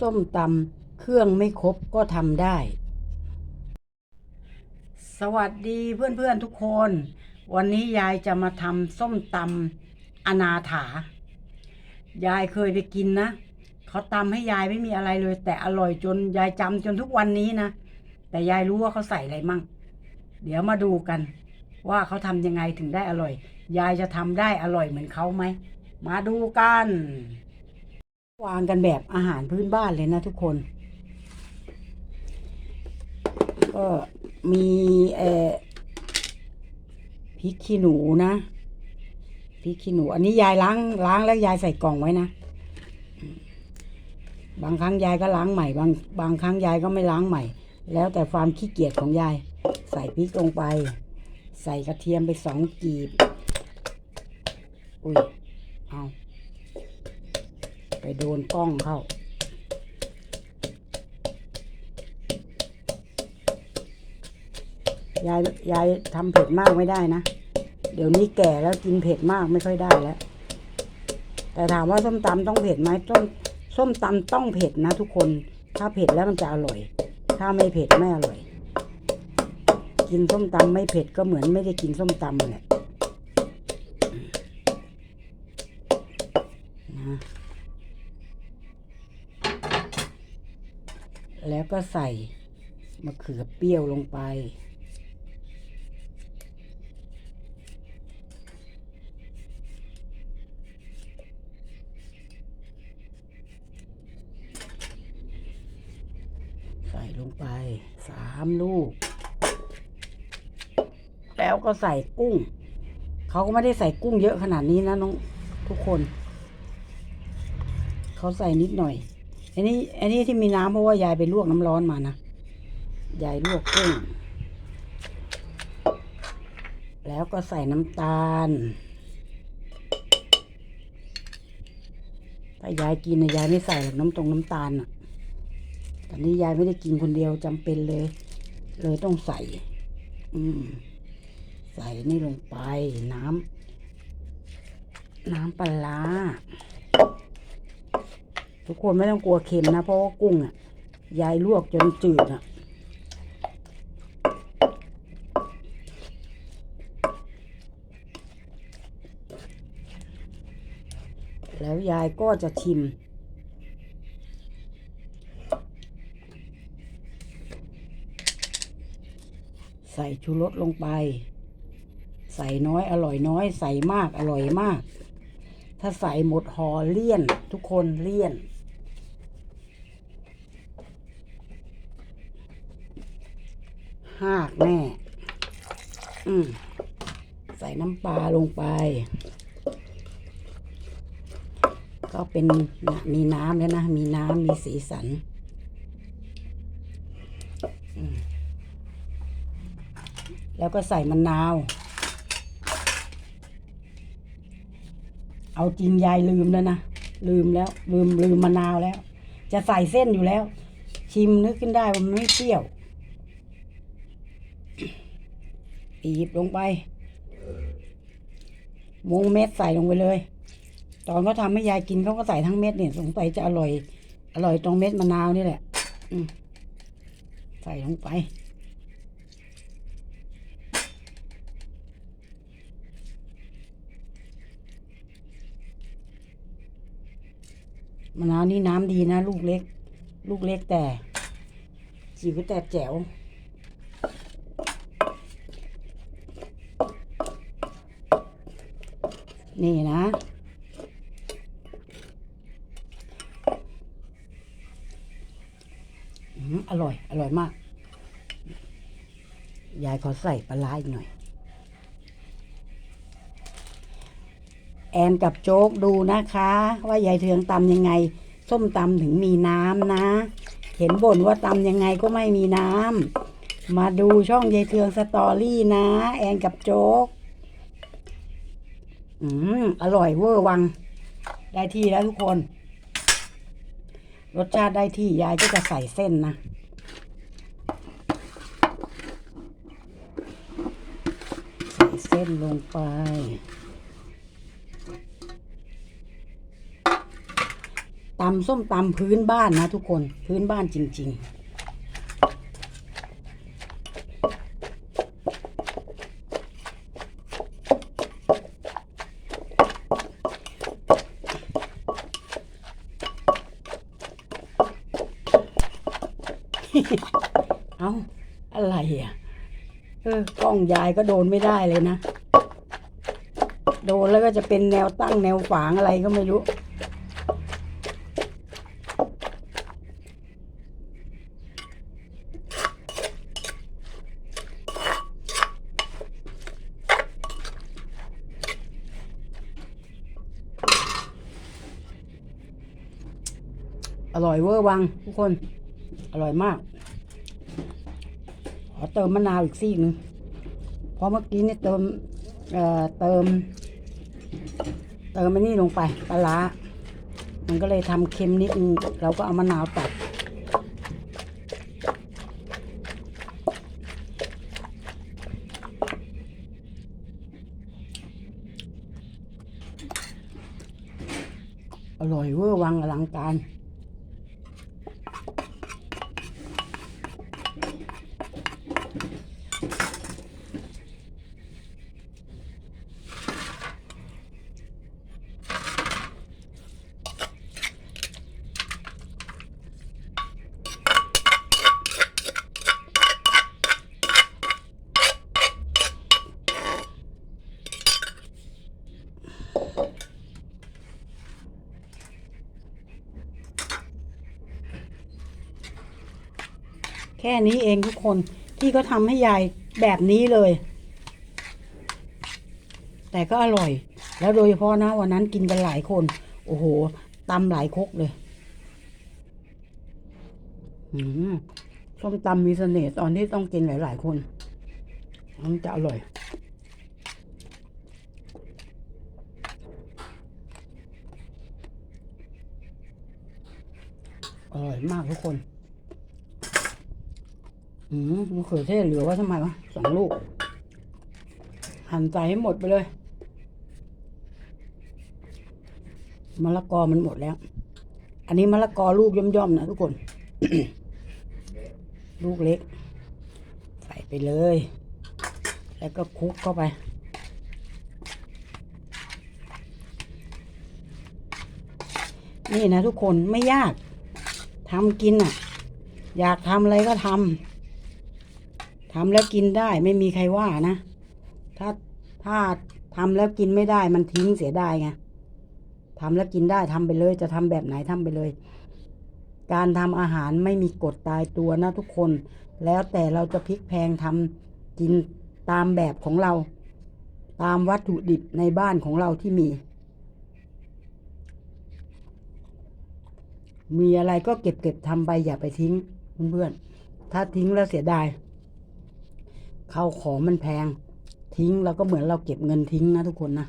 ส้มตำเครื่องไม่ครบก็ทำได้ สวัสดีเพื่อนๆทุกคน วันนี้ยายจะมาทำส้มตำอนาถา ยายเคยไปกินนะเขาตำให้ยายไม่มีอะไรเลย แต่อร่อยจนยายจำจนทุกวันนี้นะ แต่ยายรู้ว่าเขาใส่อะไรมั่ง เดี๋ยวมาดูกัน ว่าเขาทำยังไงถึงได้อร่อย ยายจะทำได้อร่อยเหมือนเขาไหม มาดูกัน วางกันแบบอาหารพื้นบ้านเลยนะทุกคน ก็มีเออพริกขี้หนูนะพริกขี้หนู อันนี้ยายล้างล้างแล้วยายใส่กล่องไว้นะ บางครั้งยายก็ล้างใหม่ บางบางครั้งยายก็ไม่ล้างใหม่ แล้วแต่ความขี้เกียจของยาย ใส่พริกลงไป ใส่กระเทียมไปสองกีบ อุ้ยเอา โดนกล้องเข้า ยายยายทำเผ็ดมากไม่ได้นะ เดี๋ยวนี้แก่แล้วกินเผ็ดมากไม่ค่อยได้แล้ว แต่ถามว่าส้มตำต้องเผ็ดไหมต้มส้มตำต้องเผ็ดนะทุกคน ถ้าเผ็ดแล้วมันจะอร่อย ถ้าไม่เผ็ดไม่อร่อย กินส้มตำไม่เผ็ดก็เหมือนไม่ได้กินส้มตำแหละแล้ว ก็ใส่มะเขือเปรี้ยวลงไป ใส่ลงไปสามลูก แล้วก็ใส่กุ้ง เขาก็ไม่ได้ใส่กุ้งเยอะขนาดนี้นะน้องทุกคน เขาใส่นิดหน่อย อันนี้ อันนี้ที่มีน้ำเพราะว่ายายไปลวกน้ำร้อนมานะ ยายลวกกุ้ง แล้วก็ใส่น้ำตาล ถ้ายายกินนะยายไม่ใส่หรอกน้ำตรงน้ำตาลอะตอนนี้ยายไม่ได้กินคนเดียวจำเป็นเลย เลยต้องใส่ อืม ใส่นี่ลงไปน้ำน้ำปลาร้า ทุกคนไม่ต้องกลัวเค็มนะ เพราะว่ากุ้งอะยายลวกจนจืดอะแล้วยายก็จะชิม ใส่ชูรสลงไป ใส่น้อยอร่อยน้อย ใส่มากอร่อยมาก ถ้าใส่หมดหอเลี่ยน ทุกคนเลี่ยน หากแน่อืมใส่น้ำปลาลงไป ก็เป็นมีน้ำแล้วนะ มีน้ำมีสีสันแล้วก็ใส่มะนาว เอาจริงยายลืมแล้วนะ ลืมแล้ว ลืมลืมมะนาวแล้ว จะใส่เส้นอยู่แล้ว ชิมนึกขึ้นได้ว่ามันไม่เปรี้ยว ปีบลงไป วงเม็ดใส่ลงไปเลย ตอนเขาทำให้ยายกินเขาก็ใส่ทั้งเม็ดเนี่ยสงสัยจะอร่อย อร่อยตรงเม็ดมะนาวนี่แหละอืใส่ลงไป มะนาวนี่น้ำดีนะ ลูกเล็ก ลูกเล็กแต่จิ๋วแต่แจ๋ว นี่นะ อร่อย อร่อยมาก ยายขอใส่ปลาร้าอีกหน่อย แอนกับโจ๊กดูนะคะ ว่ายายเทืองตำยังไง ส้มตำถึงมีน้ำนะ เห็นบ่นว่าตำยังไงก็ไม่มีน้ำมาดูช่องยายเทืองสตอรี่นะ แอนกับโจ๊ก อืมอร่อยเวอร์วัง ได้ที่แล้วทุกคน รสชาติได้ที่ยายก็จะใส่เส้นนะใส่เส้นลงไป ตำส้มตำพื้นบ้านนะทุกคนพื้นบ้านจริง ๆ เอาอะไรอะ เออกล้องยายก็โดนไม่ได้เลยนะ โดนแล้วก็จะเป็นแนวตั้งแนวฝางอะไรก็ไม่รู้อร่อยเวอร์วังทุกคน อร่อยมาก ขอเติมมะนาวอีกซีกหนึ่งเพราะเมื่อกี้นี่เติมเอ่อเติม เติมอันนี้ลงไปปลาร้ามันก็เลยทำเค็มนิดนึงเราก็เอามะนาวตัดอร่อยเวอร์วังอลังการ แค่นี้เองทุกคนที่ก็ทำให้ยายแบบนี้เลย แต่ก็อร่อย แล้วโดยเฉพาะนะวันนั้นกินกันหลายคน โอ้โหตำหลายคกเลยอืมส้มตำมีเสน่ห์ตอนที่ต้องกินหลาย ๆ คนมันจะอร่อยอร่อยมากทุกคน อืมมะเขือเทศเหลือไว้ทำไมวะสองลูก หั่นใส่ให้หมดไปเลยมะละกอมันหมดแล้ว อันนี้มะละกอลูกย่อมๆนะทุกคน ลูกเล็ก ใส่ไปเลย แล้วก็คลุกเข้าไป นี่นะทุกคนไม่ยากทำกินอะ อยากทำอะไรก็ทำ ทำแล้วกินได้ไม่มีใครว่านะ ถ้าถ้าทำแล้วกินไม่ได้มันทิ้งเสียไดายไงทำแล้วกินได้ทำไปเลย จะทำแบบไหนทำไปเลย การทำอาหารไม่มีกฎตายตัวนะทุกคน แล้วแต่เราจะพลิกแพงทำกินตามแบบของเรา ตามวัตถุดิบในบ้านของเราที่มี มีอะไรก็เก็บเก็บทำไปอย่าไปทิ้งเพื่อนๆถ้าทิ้งแล้วเสียดาย ข้าของมันแพงทิ้งเราก็เหมือนเราเก็บเงินทิ้งนะทุกคนนะ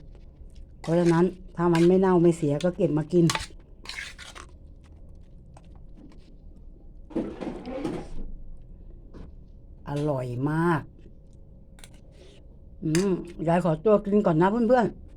เพราะฉะนั้นถ้ามันไม่เน่าไม่เสียก็เก็บมากิน อร่อยมาก อืมยายขอตัวกินก่อนนะเพื่อนๆ